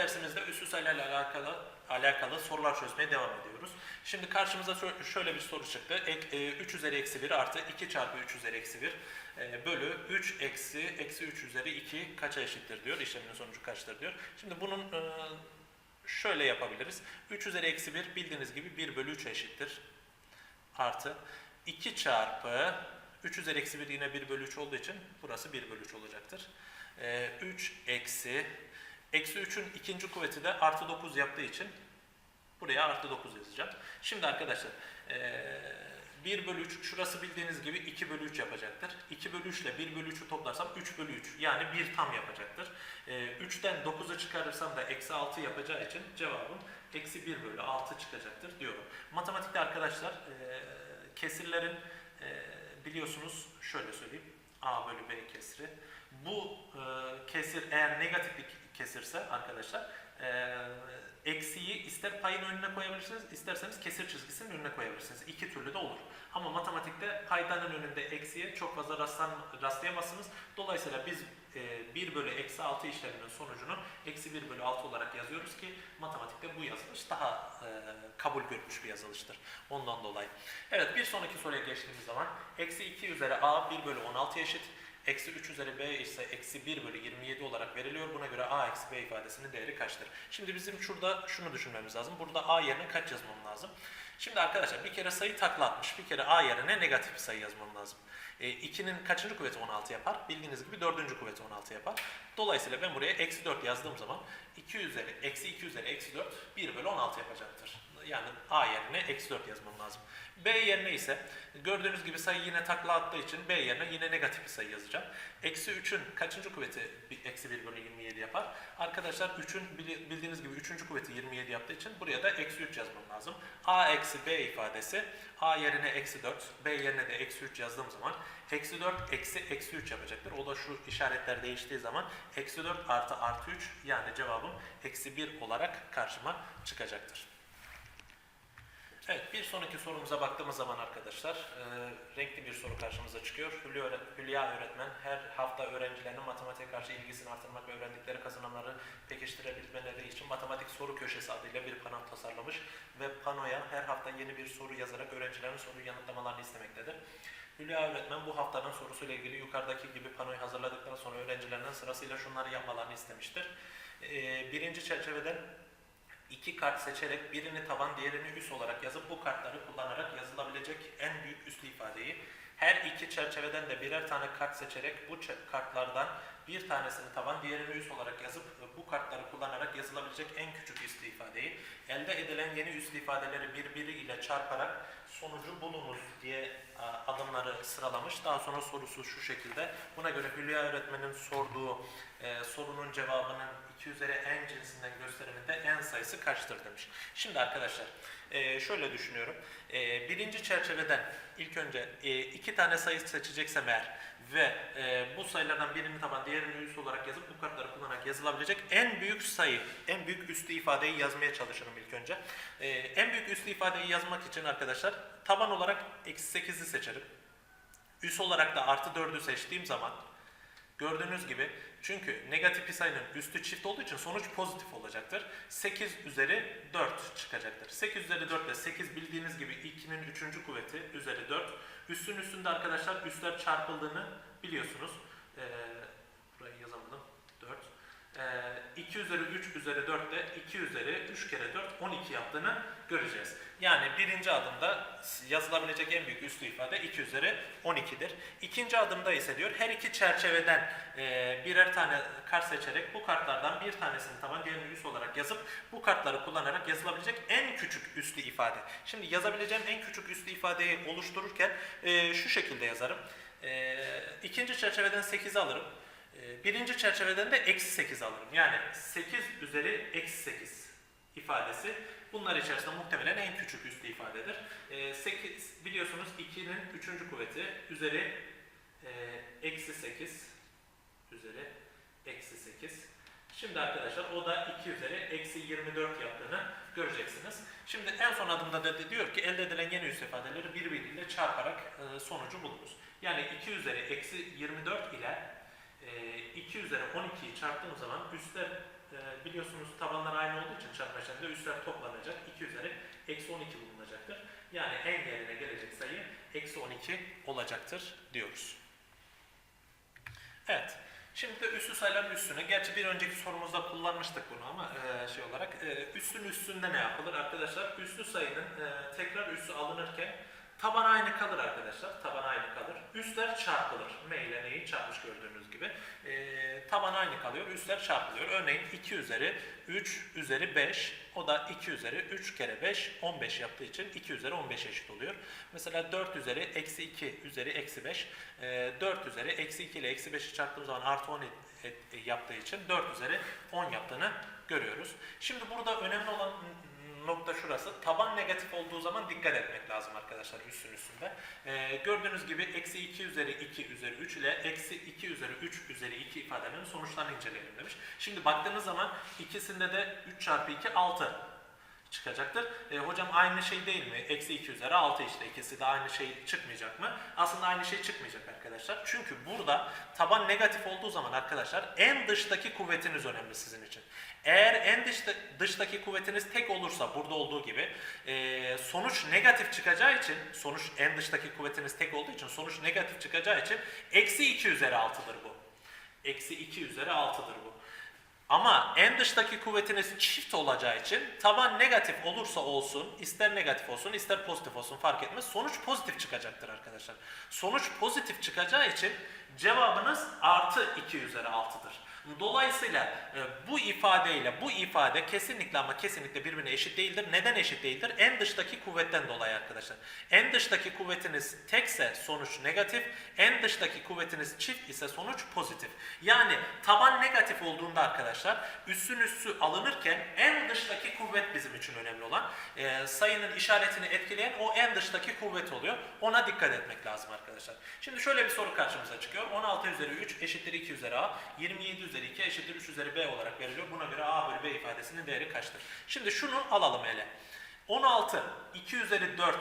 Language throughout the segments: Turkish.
dersimizde üslü sayılarla alakalı alakalı sorular çözmeye devam ediyoruz. Şimdi karşımıza şö- şöyle bir soru çıktı. Ek, e, 3 üzeri eksi 1 artı 2 çarpı 3 üzeri eksi 1 e, bölü 3 eksi eksi 3 üzeri 2 kaça eşittir diyor. İşlemin sonucu kaçtır diyor. Şimdi bunun e, şöyle yapabiliriz. 3 üzeri eksi 1 bildiğiniz gibi 1 bölü 3 eşittir. Artı 2 çarpı 3 üzeri eksi 1 yine 1 bölü 3 olduğu için burası 1 bölü 3 olacaktır. E, 3 eksi Eksi 3'ün ikinci kuvveti de artı 9 yaptığı için buraya artı 9 yazacağım. Şimdi arkadaşlar eee 1 bölü 3 şurası bildiğiniz gibi 2 bölü 3 yapacaktır. 2 bölü 3 ile 1 bölü 3'ü toplarsam 3 bölü 3 yani 1 tam yapacaktır. Eee 3'ten 9'u çıkarırsam da eksi 6 yapacağı için cevabım eksi 1 bölü 6 çıkacaktır diyorum. Matematikte arkadaşlar eee, kesirlerin eee, biliyorsunuz şöyle söyleyeyim a bölü b kesri. Bu eee, kesir eğer negatif bir kesirse arkadaşlar eee, eksiği ister payın önüne koyabilirsiniz, isterseniz kesir çizgisinin önüne koyabilirsiniz. İki türlü de olur. Ama matematikte paydanın önünde eksiğe çok fazla rastlan, rastlayamazsınız. Dolayısıyla biz e, 1 bölü eksi 6 işleminin sonucunu eksi 1 bölü 6 olarak yazıyoruz ki matematikte bu yazılış daha e, kabul görmüş bir yazılıştır. Ondan dolayı. Evet bir sonraki soruya geçtiğimiz zaman eksi 2 üzeri a 1 bölü 16 eşit. Eksi 3 üzeri b ise eksi 1 bölü 27 olarak veriliyor. Buna göre a eksi b ifadesinin değeri kaçtır? Şimdi bizim şurada şunu düşünmemiz lazım. Burada a yerine kaç yazmam lazım? Şimdi arkadaşlar bir kere sayı takla atmış. Bir kere a yerine negatif bir sayı yazmam lazım. E, 2'nin kaçıncı kuvveti 16 yapar? Bildiğiniz gibi 4. kuvveti 16 yapar. Dolayısıyla ben buraya eksi 4 yazdığım zaman 2 üzeri, eksi 2 üzeri eksi 4 1 bölü 16 yapacaktır. Yani a yerine eksi 4 yazmam lazım. B yerine ise gördüğünüz gibi sayı yine takla attığı için B yerine yine negatif bir sayı yazacağım. Eksi 3'ün kaçıncı kuvveti eksi 1 bölü 27 yapar? Arkadaşlar 3'ün bili- bildiğiniz gibi 3. kuvveti 27 yaptığı için buraya da eksi 3 yazmam lazım. A eksi B ifadesi A yerine eksi 4, B yerine de eksi 3 yazdığım zaman eksi 4 eksi eksi 3 yapacaktır. O da şu işaretler değiştiği zaman eksi 4 artı artı 3 yani cevabım eksi 1 olarak karşıma çıkacaktır. Evet, bir sonraki sorumuza baktığımız zaman arkadaşlar, e, renkli bir soru karşımıza çıkıyor. Hülya, öğret- Hülya öğretmen her hafta öğrencilerinin matematiğe karşı ilgisini artırmak ve öğrendikleri kazanımları pekiştirebilmeleri için matematik soru köşesi adıyla bir pano tasarlamış ve panoya her hafta yeni bir soru yazarak öğrencilerin soruyu yanıtlamalarını istemektedir. Hülya öğretmen bu haftanın sorusuyla ilgili yukarıdaki gibi panoyu hazırladıktan sonra öğrencilerinden sırasıyla şunları yapmalarını istemiştir. E, birinci çerçeveden iki kart seçerek birini taban diğerini üs olarak yazıp bu kartları kullanarak yazılabilecek en büyük üslü ifadeyi her iki çerçeveden de birer tane kart seçerek bu kartlardan bir tanesini taban diğerini üs olarak yazıp bu kartları kullanarak yazılabilecek en küçük üslü ifadeyi elde edilen yeni üslü ifadeleri birbiriyle çarparak sonucu bulunuz diye adımları sıralamış. Daha sonra sorusu şu şekilde. Buna göre Hülya öğretmenin sorduğu e, sorunun cevabının 2 üzeri n n sayısı kaçtır demiş. Şimdi arkadaşlar e, şöyle düşünüyorum. E, birinci çerçeveden ilk önce e, iki tane sayı seçeceksem eğer ve bu sayılardan birini taban diğerini üst olarak yazıp bu kartları kullanarak yazılabilecek en büyük sayı, en büyük üslü ifadeyi yazmaya çalışırım ilk önce. En büyük üslü ifadeyi yazmak için arkadaşlar taban olarak eksi 8'i seçerim. Üs olarak da artı 4'ü seçtiğim zaman Gördüğünüz gibi çünkü negatif bir sayının üstü çift olduğu için sonuç pozitif olacaktır. 8 üzeri 4 çıkacaktır. 8 üzeri 4 ile 8 bildiğiniz gibi 2'nin 3. kuvveti üzeri 4. Üstün üstünde arkadaşlar üstler çarpıldığını biliyorsunuz. Ee, burayı yazamadım. 4. Ee, 2 üzeri 3 üzeri 4 de 2 üzeri 3 kere 4 12 yaptığını göreceğiz. Yani birinci adımda yazılabilecek en büyük üslü ifade 2 üzeri 12'dir. İkinci adımda ise diyor her iki çerçeveden e, birer tane kart seçerek bu kartlardan bir tanesini taban diğerini üs olarak yazıp bu kartları kullanarak yazılabilecek en küçük üslü ifade. Şimdi yazabileceğim en küçük üslü ifadeyi oluştururken e, şu şekilde yazarım. E, ikinci çerçeveden 8'i alırım. E, birinci çerçeveden de eksi 8 alırım. Yani 8 üzeri eksi 8 ifadesi bunlar içerisinde muhtemelen en küçük üslü ifadedir. E, 8 biliyorsunuz 2'nin 3. kuvveti üzeri e, eksi 8 üzeri eksi 8. Şimdi arkadaşlar o da 2 üzeri eksi 24 yaptığını göreceksiniz. Şimdi en son adımda da diyor ki elde edilen yeni üs ifadeleri birbiriyle çarparak e, sonucu buluruz. Yani 2 üzeri eksi 24 ile 2 2 üzeri 12'yi çarptığım zaman üstler e, biliyorsunuz tabanlar aynı olduğu için çarpma işleminde üstler toplanacak. 2 üzeri eksi 12 bulunacaktır. Yani en yerine gelecek sayı eksi 12 olacaktır diyoruz. Evet. Şimdi de üssü sayıların üstünü. Gerçi bir önceki sorumuzda kullanmıştık bunu ama e, şey olarak e, üssün üstünde ne yapılır arkadaşlar? Üslü sayının e, tekrar üssü alınırken taban aynı kalır arkadaşlar. Taban aynı kalır. Üstler çarpılır. M ile neyi çarpmış gördüğünüz gibi. E, taban aynı kalıyor. Üstler çarpılıyor. Örneğin 2 üzeri 3 üzeri 5. O da 2 üzeri 3 kere 5 15 yaptığı için 2 üzeri 15 eşit oluyor. Mesela 4 üzeri eksi 2 üzeri eksi 5. E, 4 üzeri eksi 2 ile eksi 5'i çarptığım zaman artı 10 et- et- yaptığı için 4 üzeri 10 yaptığını görüyoruz. Şimdi burada önemli olan nokta şurası. Taban negatif olduğu zaman dikkat etmek lazım arkadaşlar üstün üstünde. Ee, gördüğünüz gibi eksi 2 üzeri 2 üzeri 3 ile eksi 2 üzeri 3 üzeri 2 ifadelerinin sonuçlarını inceleyelim demiş. Şimdi baktığınız zaman ikisinde de 3 çarpı 2 6 çıkacaktır. E, hocam aynı şey değil mi? Eksi 2 üzeri 6 işte ikisi de aynı şey çıkmayacak mı? Aslında aynı şey çıkmayacak arkadaşlar. Çünkü burada taban negatif olduğu zaman arkadaşlar en dıştaki kuvvetiniz önemli sizin için. Eğer en dışta, dıştaki kuvvetiniz tek olursa burada olduğu gibi e, sonuç negatif çıkacağı için sonuç en dıştaki kuvvetiniz tek olduğu için sonuç negatif çıkacağı için eksi 2 üzeri 6'dır bu. Eksi 2 üzeri 6'dır bu. Ama en dıştaki kuvvetiniz çift olacağı için taban negatif olursa olsun, ister negatif olsun, ister pozitif olsun fark etmez. Sonuç pozitif çıkacaktır arkadaşlar. Sonuç pozitif çıkacağı için cevabınız artı 2 üzeri 6'dır. Dolayısıyla e, bu ifadeyle bu ifade kesinlikle ama kesinlikle birbirine eşit değildir. Neden eşit değildir? En dıştaki kuvvetten dolayı arkadaşlar. En dıştaki kuvvetiniz tekse sonuç negatif, en dıştaki kuvvetiniz çift ise sonuç pozitif. Yani taban negatif olduğunda arkadaşlar üssün üssü alınırken en dıştaki kuvvet bizim için önemli olan. E, sayının işaretini etkileyen o en dıştaki kuvvet oluyor. Ona dikkat etmek lazım arkadaşlar. Şimdi şöyle bir soru karşımıza çıkıyor. 16 üzeri 3 eşittir 2 üzeri a. 27 üzeri 2 eşittir 3 üzeri b olarak veriliyor. Buna göre a bölü b ifadesinin değeri kaçtır? Şimdi şunu alalım ele. 16 2 üzeri 4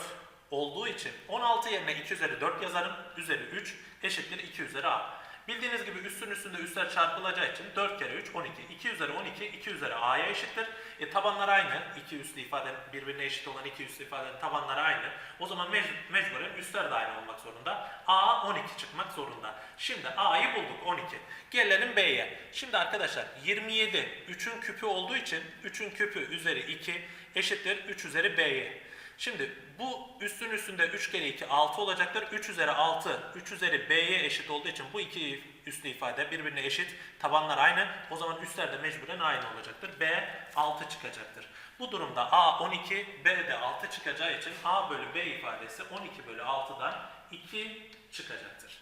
olduğu için 16 yerine 2 üzeri 4 yazarım. Üzeri 3 eşittir 2 üzeri a. Bildiğiniz gibi üstün üstünde üstler çarpılacağı için 4 kere 3 12. 2 üzeri 12 2 üzeri a'ya eşittir. E, tabanlar aynı. İki üslü ifade birbirine eşit olan iki üslü ifadenin tabanları aynı. O zaman mec mecburen üstler de aynı olmak zorunda. A 12 çıkmak zorunda. Şimdi A'yı bulduk 12. Gelelim B'ye. Şimdi arkadaşlar 27 3'ün küpü olduğu için 3'ün küpü üzeri 2 eşittir 3 üzeri B'ye. Şimdi bu üstün üstünde 3 kere 2 6 olacaktır. 3 üzeri 6 3 üzeri b'ye eşit olduğu için bu iki üslü ifade birbirine eşit. Tabanlar aynı. O zaman üstler de mecburen aynı olacaktır. b 6 çıkacaktır. Bu durumda a 12 b de 6 çıkacağı için a bölü b ifadesi 12 bölü 6'dan 2 çıkacaktır.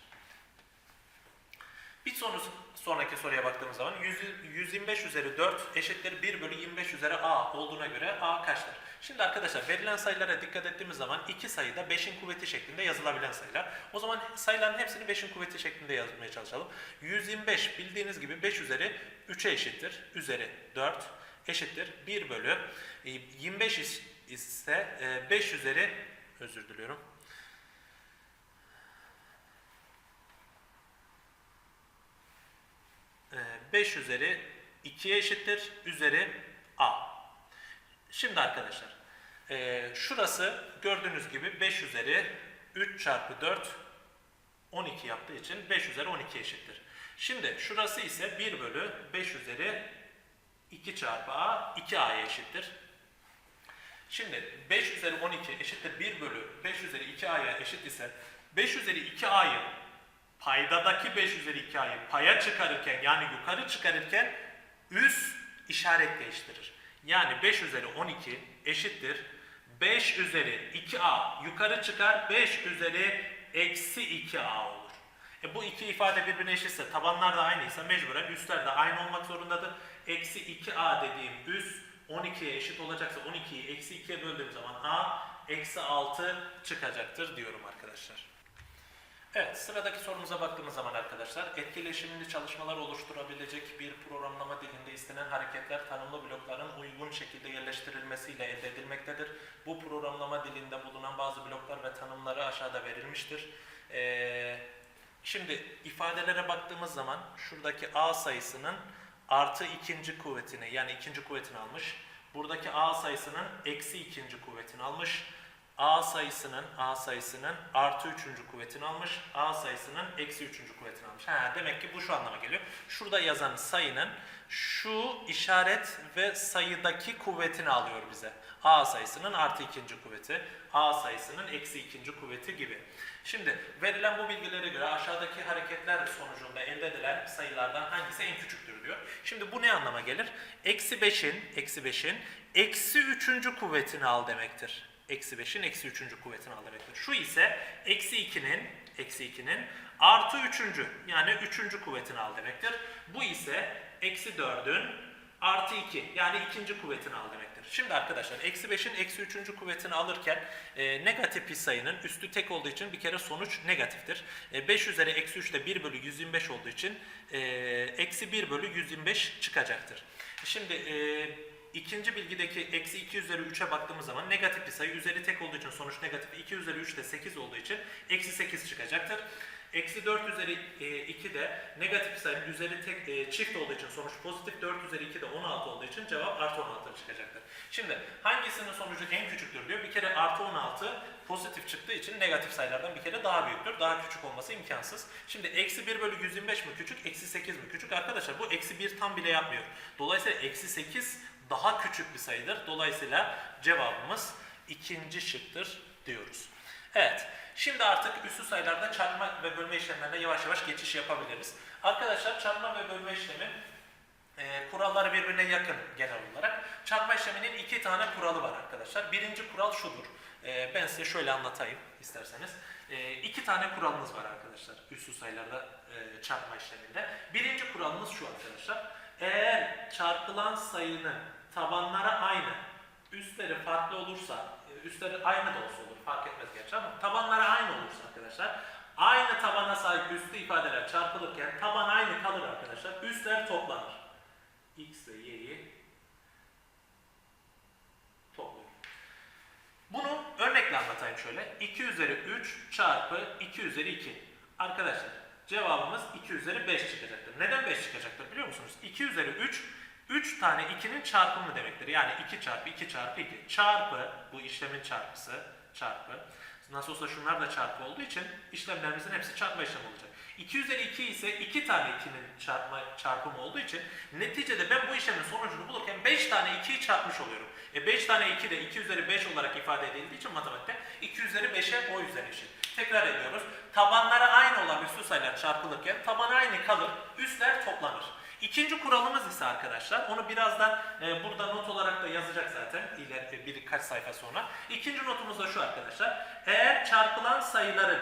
Bir sonu, sonraki soruya baktığımız zaman 100, 125 üzeri 4 eşittir 1 bölü 25 üzeri a olduğuna göre a kaçtır? Şimdi arkadaşlar verilen sayılara dikkat ettiğimiz zaman iki sayı da 5'in kuvveti şeklinde yazılabilen sayılar. O zaman sayıların hepsini 5'in kuvveti şeklinde yazmaya çalışalım. 125 bildiğiniz gibi 5 üzeri 3'e eşittir. Üzeri 4 eşittir 1 bölü e, 25 is- ise e, 5 üzeri özür diliyorum. E, 5 üzeri 2'ye eşittir. Üzeri a. Şimdi arkadaşlar e, şurası gördüğünüz gibi 5 üzeri 3 çarpı 4 12 yaptığı için 5 üzeri 12 eşittir. Şimdi şurası ise 1 bölü 5 üzeri 2 çarpı a 2a'ya eşittir. Şimdi 5 üzeri 12 eşittir 1 bölü 5 üzeri 2a'ya eşit ise 5 üzeri 2a'yı paydadaki 5 üzeri 2a'yı paya çıkarırken yani yukarı çıkarırken üst işaret değiştirir. Yani 5 üzeri 12 eşittir. 5 üzeri 2a yukarı çıkar 5 üzeri eksi 2a olur. E bu iki ifade birbirine eşitse tabanlar da aynıysa mecburen üstler de aynı olmak zorundadır. Eksi 2a dediğim üst 12'ye eşit olacaksa 12'yi eksi 2'ye böldüğüm zaman a eksi 6 çıkacaktır diyorum arkadaşlar. Evet, sıradaki sorumuza baktığımız zaman arkadaşlar, etkileşimli çalışmalar oluşturabilecek bir programlama dilinde istenen hareketler tanımlı blokların uygun şekilde yerleştirilmesiyle elde edilmektedir. Bu programlama dilinde bulunan bazı bloklar ve tanımları aşağıda verilmiştir. Ee, Şimdi ifadelere baktığımız zaman şuradaki a sayısının artı ikinci kuvvetini yani ikinci kuvvetini almış. Buradaki a sayısının eksi ikinci kuvvetini almış. A sayısının A sayısının artı üçüncü kuvvetini almış. A sayısının eksi üçüncü kuvvetini almış. Ha, demek ki bu şu anlama geliyor. Şurada yazan sayının şu işaret ve sayıdaki kuvvetini alıyor bize. A sayısının artı ikinci kuvveti, A sayısının eksi ikinci kuvveti gibi. Şimdi verilen bu bilgilere göre aşağıdaki hareketler sonucunda elde edilen sayılardan hangisi en küçüktür diyor. Şimdi bu ne anlama gelir? Eksi 5'in, eksi 5'in eksi üçüncü kuvvetini al demektir. Eksi 5'in eksi üçüncü kuvvetini al demektir. Şu ise eksi 2'nin, eksi 2'nin artı üçüncü yani üçüncü kuvvetini al demektir. Bu ise eksi 4'ün artı 2 yani ikinci kuvvetini al demektir. Şimdi arkadaşlar eksi 5'in eksi üçüncü kuvvetini alırken e, negatif bir sayının üstü tek olduğu için bir kere sonuç negatiftir. E, 5 üzeri eksi 3 de 1 bölü 125 olduğu için e, eksi 1 bölü 125 çıkacaktır. Şimdi e, ikinci bilgideki eksi 2 üzeri 3'e baktığımız zaman negatif bir sayı üzeri tek olduğu için sonuç negatif 2 üzeri 3 de 8 olduğu için eksi 8 çıkacaktır. Eksi 4 üzeri e, 2 de negatif sayının üzeri tek e, çift olduğu için sonuç pozitif 4 üzeri 2 de 16 olduğu için cevap artı 16 çıkacaktır. Şimdi hangisinin sonucu en küçüktür diyor. Bir kere artı 16 pozitif çıktığı için negatif sayılardan bir kere daha büyüktür. Daha küçük olması imkansız. Şimdi eksi 1 bölü 125 mi küçük, eksi 8 mi küçük? Arkadaşlar bu eksi 1 tam bile yapmıyor. Dolayısıyla eksi 8 daha küçük bir sayıdır. Dolayısıyla cevabımız ikinci şıktır diyoruz. Evet. Şimdi artık üslü sayılarda çarpma ve bölme işlemlerine yavaş yavaş geçiş yapabiliriz. Arkadaşlar çarpma ve bölme işlemi e, kuralları birbirine yakın genel olarak. Çarpma işleminin iki tane kuralı var arkadaşlar. Birinci kural şudur. E, ben size şöyle anlatayım isterseniz. E, iki tane kuralımız var arkadaşlar üslü sayılarda e, çarpma işleminde. Birinci kuralımız şu arkadaşlar. Eğer çarpılan sayının tabanları aynı, üstleri farklı olursa, e, üstleri aynı da olsa olur fark etmez gerçi ama tabanları aynı olursa arkadaşlar aynı tabana sahip üslü ifadeler çarpılırken taban aynı kalır arkadaşlar. Üstler toplanır. X ile Y'yi topluyor. Bunu örnekle anlatayım şöyle. 2 üzeri 3 çarpı 2 üzeri 2. Arkadaşlar cevabımız 2 üzeri 5 çıkacaktır. Neden 5 çıkacaktır biliyor musunuz? 2 üzeri 3 3 tane 2'nin çarpımı demektir. Yani 2 çarpı 2 çarpı 2 çarpı bu işlemin çarpısı çarpı. Nasıl olsa şunlar da çarpı olduğu için işlemlerimizin hepsi çarpma işlemi olacak. 2 üzeri 2 ise 2 tane 2'nin çarpma, çarpımı olduğu için neticede ben bu işlemin sonucunu bulurken 5 tane 2'yi çarpmış oluyorum. E 5 tane 2 de 2 üzeri 5 olarak ifade edildiği için matematikte 2 üzeri 5'e o üzeri eşit. Tekrar ediyoruz. Tabanları aynı olan üslü sayılar çarpılırken taban aynı kalır, üstler toplanır. İkinci kuralımız ise arkadaşlar, onu birazdan e, burada not olarak da yazacak zaten ileride birkaç sayfa sonra. İkinci notumuz da şu arkadaşlar. Eğer çarpılan sayıların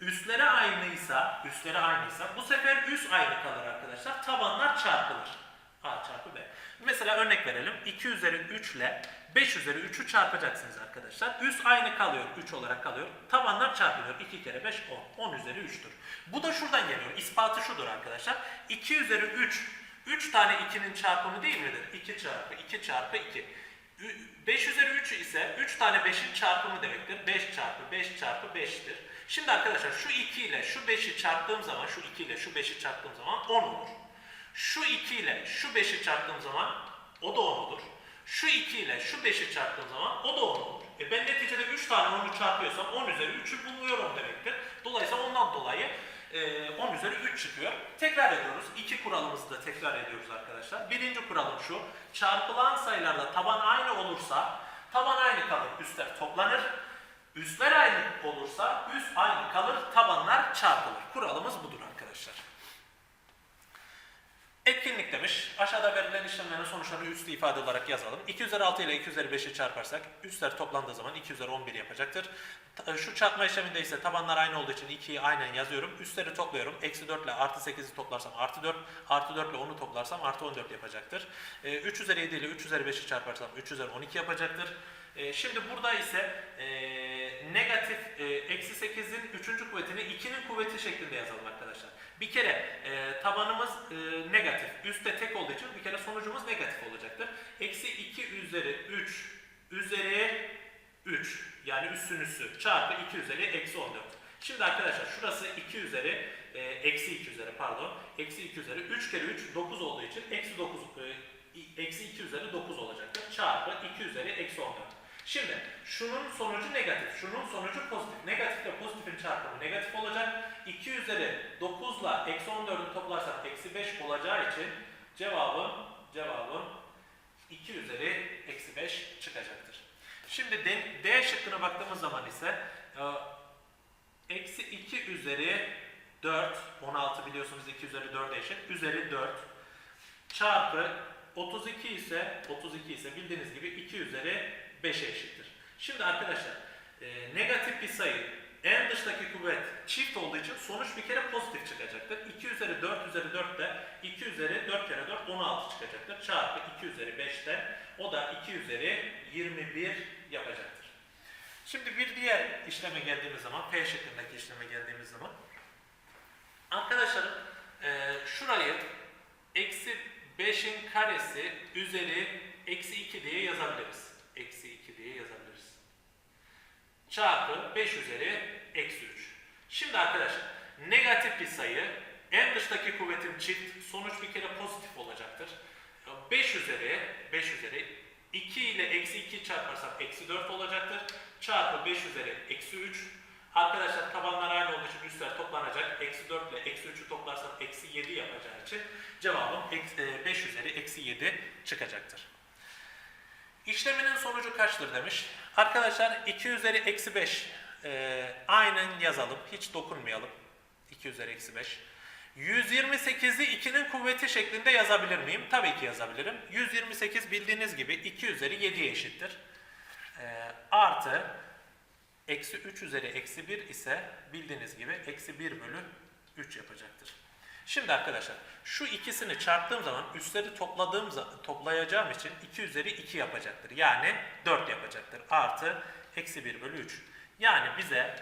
üstleri aynıysa, üstleri aynıysa bu sefer üst aynı kalır arkadaşlar. Tabanlar çarpılır. A çarpı B. Mesela örnek verelim. 2 üzeri 3 ile 5 üzeri 3'ü çarpacaksınız arkadaşlar. Üst aynı kalıyor. 3 olarak kalıyor. Tabanlar çarpılıyor. 2 kere 5 10. 10 üzeri 3'tür. Bu da şuradan geliyor. İspatı şudur arkadaşlar. 2 üzeri 3 3 tane 2'nin çarpımı değil midir? 2 çarpı 2 çarpı 2. 5 üzeri 3 ise 3 tane 5'in çarpımı demektir. 5 çarpı 5 çarpı 5'tir. Şimdi arkadaşlar şu 2 ile şu 5'i çarptığım zaman, şu 2 ile şu 5'i çarptığım zaman 10 olur. Şu 2 ile şu 5'i çarptığım zaman o da 10 olur. Şu 2 ile şu 5'i çarptığım zaman o da 10 olur. E ben neticede 3 tane 10'u çarpıyorsam 10 üzeri 3'ü buluyorum demektir. Dolayısıyla ondan dolayı e, 10 üzeri 3 çıkıyor. Tekrar ediyoruz. İki kuralımızı da tekrar ediyoruz arkadaşlar. Birinci kuralım şu. Çarpılan sayılarda taban aynı olursa taban aynı kalır. Üstler toplanır. Üstler aynı olursa üst aynı kalır. Tabanlar çarpılır. Kuralımız budur arkadaşlar. Etkinlik demiş. Aşağıda verilen işlemlerin sonuçlarını üslü ifade olarak yazalım. 2 üzeri 6 ile 2 üzeri 5'i çarparsak üstler toplandığı zaman 2 üzeri 11 yapacaktır. Şu çarpma işleminde ise tabanlar aynı olduğu için 2'yi aynen yazıyorum. Üstleri topluyorum. Eksi 4 ile artı 8'i toplarsam artı 4. Artı 4 ile 10'u toplarsam artı 14 yapacaktır. Ee, 3 üzeri 7 ile 3 üzeri 5'i çarparsam 3 üzeri 12 yapacaktır. Ee, şimdi burada ise e, negatif e, eksi 8'in 3. kuvvetini 2'nin kuvveti şeklinde yazalım arkadaşlar. Bir kere e, tabanımız e, negatif. Üstte tek olduğu için bir kere sonucumuz negatif olacaktır. Eksi 2 üzeri 3 üzeri 3 yani üssün üssü çarpı 2 üzeri eksi 14. Şimdi arkadaşlar şurası 2 üzeri, e, eksi 2 üzeri pardon. Eksi 2 üzeri 3 kere 3 9 olduğu için eksi 9, e, eksi 2 üzeri 9 olacaktır. Çarpı 2 üzeri eksi 14. Şimdi şunun sonucu negatif, şunun sonucu pozitif. Negatifle pozitifin çarpımı negatif olacak. 2 üzeri 9 ile eksi 14'ü toplarsam eksi 5 olacağı için cevabım, cevabım 2 üzeri eksi 5 çıkacaktır. Şimdi D, D şıkkına baktığımız zaman ise e, eksi 2 üzeri 4, 16 biliyorsunuz 2 üzeri 4 eşit, üzeri 4 çarpı 32 ise 32 ise bildiğiniz gibi 2 üzeri 5'e eşittir. Şimdi arkadaşlar e, negatif bir sayı en dıştaki kuvvet çift olduğu için sonuç bir kere pozitif çıkacaktır. 2 üzeri 4 üzeri 4 de 2 üzeri 4 kere 4 16 çıkacaktır. Çarpı 2 üzeri 5'te o da 2 üzeri 21 yapacaktır. Şimdi bir diğer işleme geldiğimiz zaman P şeklindeki işleme geldiğimiz zaman arkadaşlar e, şurayı eksi 5'in karesi üzeri eksi 2 diye yazabiliriz. Eksi 2 diye yazabiliriz. Çarpı 5 üzeri eksi 3. Şimdi arkadaşlar negatif bir sayı en dıştaki kuvvetin çift sonuç bir kere pozitif olacaktır. 5 üzeri 5 üzeri 2 ile eksi 2 çarparsam eksi 4 olacaktır. Çarpı 5 üzeri eksi 3. Arkadaşlar tabanlar aynı olduğu için üstler toplanacak. Eksi 4 ile eksi 3'ü toplarsam eksi 7 yapacağı için cevabım 5 üzeri eksi 7 çıkacaktır. İşleminin sonucu kaçtır demiş. Arkadaşlar 2 üzeri eksi 5 e, aynen yazalım. Hiç dokunmayalım. 2 üzeri eksi 5. 128'i 2'nin kuvveti şeklinde yazabilir miyim? Tabii ki yazabilirim. 128 bildiğiniz gibi 2 üzeri 7'ye eşittir. E, artı eksi 3 üzeri eksi 1 ise bildiğiniz gibi eksi 1 bölü 3 yapacaktır. Şimdi arkadaşlar şu ikisini çarptığım zaman üstleri topladığım toplayacağım için 2 üzeri 2 yapacaktır. Yani 4 yapacaktır. Artı eksi 1 bölü 3. Yani bize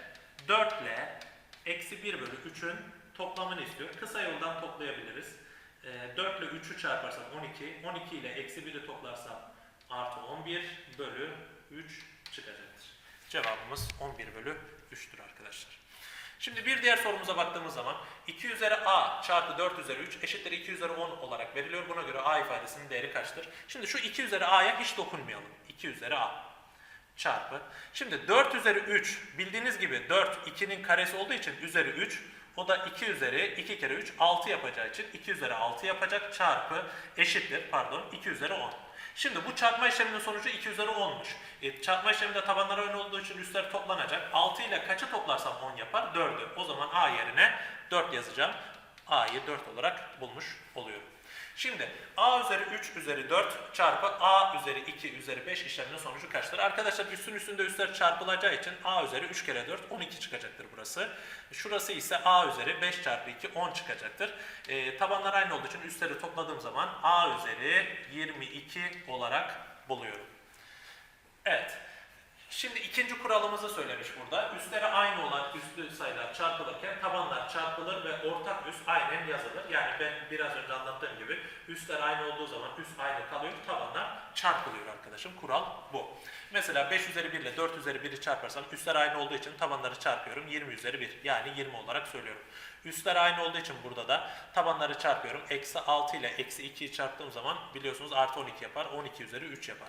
4 ile eksi 1 bölü 3'ün toplamını istiyor. Kısa yoldan toplayabiliriz. Ee, 4 ile 3'ü çarparsam 12. 12 ile eksi 1'i toplarsam artı 11 bölü 3 çıkacaktır. Cevabımız 11 bölü 3'tür arkadaşlar. Şimdi bir diğer sorumuza baktığımız zaman 2 üzeri a çarpı 4 üzeri 3 eşittir 2 üzeri 10 olarak veriliyor. Buna göre a ifadesinin değeri kaçtır? Şimdi şu 2 üzeri a'ya hiç dokunmayalım. 2 üzeri a çarpı. Şimdi 4 üzeri 3 bildiğiniz gibi 4 2'nin karesi olduğu için üzeri 3 o da 2 üzeri 2 kere 3 6 yapacağı için 2 üzeri 6 yapacak çarpı eşittir pardon 2 üzeri 10. Şimdi bu çarpma işleminin sonucu 2 üzeri 10'muş. E, çarpma işleminde tabanlar ön olduğu için üstler toplanacak. 6 ile kaçı toplarsam 10 yapar? 4'ü. O zaman A yerine 4 yazacağım. A'yı 4 olarak bulmuş oluyorum. Şimdi A üzeri 3 üzeri 4 çarpı A üzeri 2 üzeri 5 işleminin sonucu kaçtır? Arkadaşlar üstün üstünde üstler çarpılacağı için A üzeri 3 kere 4 12 çıkacaktır burası. Şurası ise A üzeri 5 çarpı 2 10 çıkacaktır. E, tabanlar aynı olduğu için üstleri topladığım zaman A üzeri 22 olarak buluyorum. Evet. Şimdi ikinci kuralımızı söylemiş burada. Üstleri aynı olan üstlü sayılar çarpılırken tabanlar çarpılır ve ortak üst aynen yazılır. Yani ben biraz önce anlattığım gibi üstler aynı olduğu zaman üst aynı kalıyor, tabanlar çarpılıyor arkadaşım. Kural bu. Mesela 5 üzeri 1 ile 4 üzeri 1'i çarparsam üstler aynı olduğu için tabanları çarpıyorum. 20 üzeri 1 yani 20 olarak söylüyorum. Üstler aynı olduğu için burada da tabanları çarpıyorum. Eksi 6 ile eksi 2'yi çarptığım zaman biliyorsunuz artı 12 yapar. 12 üzeri 3 yapar.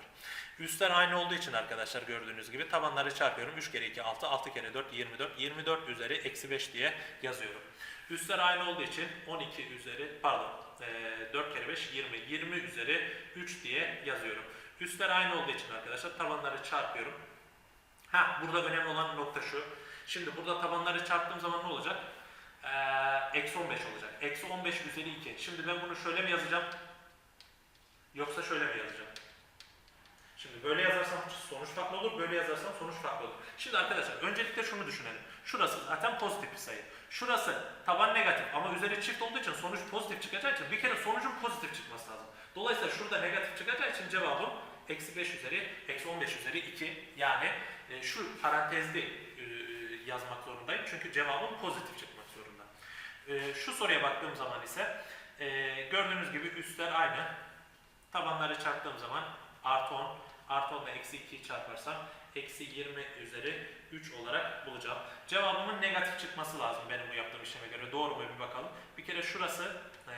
Üstler aynı olduğu için arkadaşlar gördüğünüz gibi tabanları çarpıyorum. 3 kere 2 6, 6 kere 4 24. 24 üzeri eksi 5 diye yazıyorum. Üstler aynı olduğu için 12 üzeri pardon e, 4 kere 5 20. 20 üzeri 3 diye yazıyorum. Üstler aynı olduğu için arkadaşlar tabanları çarpıyorum. Ha burada önemli olan nokta şu. Şimdi burada tabanları çarptığım zaman ne olacak? Ee, eksi 15 olacak. Eksi 15 üzeri 2. Şimdi ben bunu şöyle mi yazacağım? Yoksa şöyle mi yazacağım? Şimdi böyle yazarsam sonuç farklı olur, böyle yazarsam sonuç farklı olur. Şimdi arkadaşlar öncelikle şunu düşünelim. Şurası zaten pozitif bir sayı. Şurası taban negatif ama üzeri çift olduğu için sonuç pozitif çıkacağı için bir kere sonucun pozitif çıkması lazım. Dolayısıyla şurada negatif çıkacağı için cevabım eksi 5 üzeri, eksi 15 üzeri 2. Yani e, şu parantezli e, yazmak zorundayım. Çünkü cevabım pozitif çıkmak zorunda. E, şu soruya baktığım zaman ise e, gördüğünüz gibi üstler aynı. Tabanları çarptığım zaman artı 10 Artı 10 ile eksi 2'yi çarparsam eksi 20 üzeri 3 olarak bulacağım. Cevabımın negatif çıkması lazım benim bu yaptığım işleme göre. Doğru mu bir bakalım. Bir kere şurası e,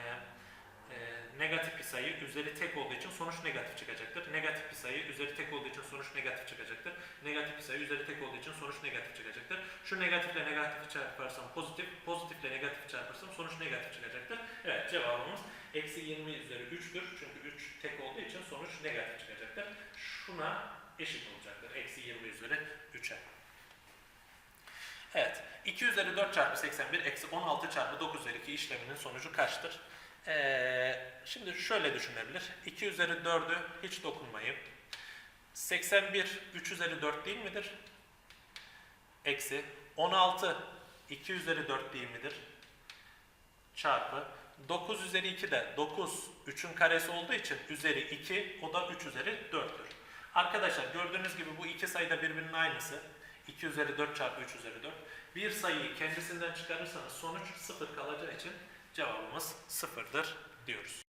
e, negatif bir sayı üzeri tek olduğu için sonuç negatif çıkacaktır. Negatif bir sayı üzeri tek olduğu için sonuç negatif çıkacaktır. Negatif bir sayı üzeri tek olduğu için sonuç negatif çıkacaktır. Şu negatifle negatifi çarparsam pozitif, pozitifle negatifi çarparsam sonuç negatif çıkacaktır. Evet cevabımız eksi 20 üzeri 3'tür. Çünkü 3 tek olduğu için sonuç negatif çıkacaktır. Şuna eşit olacaktır. Eksi 20 üzeri 3'e. Evet. 2 üzeri 4 çarpı 81 eksi 16 çarpı 9 üzeri 2 işleminin sonucu kaçtır? Ee, şimdi şöyle düşünebilir. 2 üzeri 4'ü hiç dokunmayın. 81 3 üzeri 4 değil midir? Eksi 16 2 üzeri 4 değil midir? Çarpı 9 üzeri 2 de 9 3'ün karesi olduğu için üzeri 2 o da 3 üzeri 4'tür. Arkadaşlar gördüğünüz gibi bu iki sayı da birbirinin aynısı. 2 üzeri 4 çarpı 3 üzeri 4. Bir sayıyı kendisinden çıkarırsanız sonuç 0 kalacağı için cevabımız 0'dır diyoruz.